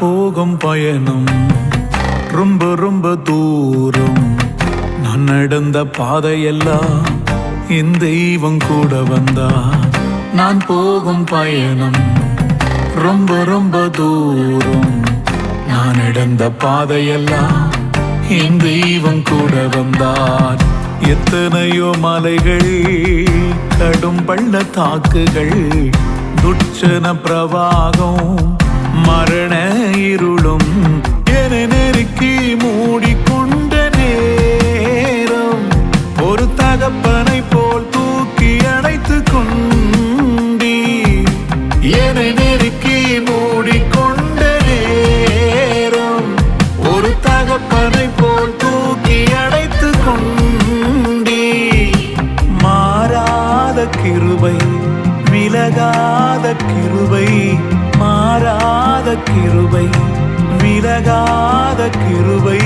போகும் பயணம். ரொம்ப ரொம்ப தூரம். நான் நடந்த பாதையெல்லாம் என் தெய்வம் கூட வந்தா. நான் போகும் பயணம். ரொம்ப ரொம்ப தூரம். நான் நடந்த பாதையெல்லாம் என் தெய்வம் கூட வந்தார் எத்தனையோ மலைகள் கடும் பள்ளத்தாக்குகள் துட்சண பிரவாகம் மரண என நெருக்கி மூடிக்கொண்ட நேரம். ஒரு தகப்பனை போல் தூக்கி அடைத்து கொண்டீ மாறாத கிருபை விலகாத கிருபை மாறாத கிருபை விலகாத கிருபை.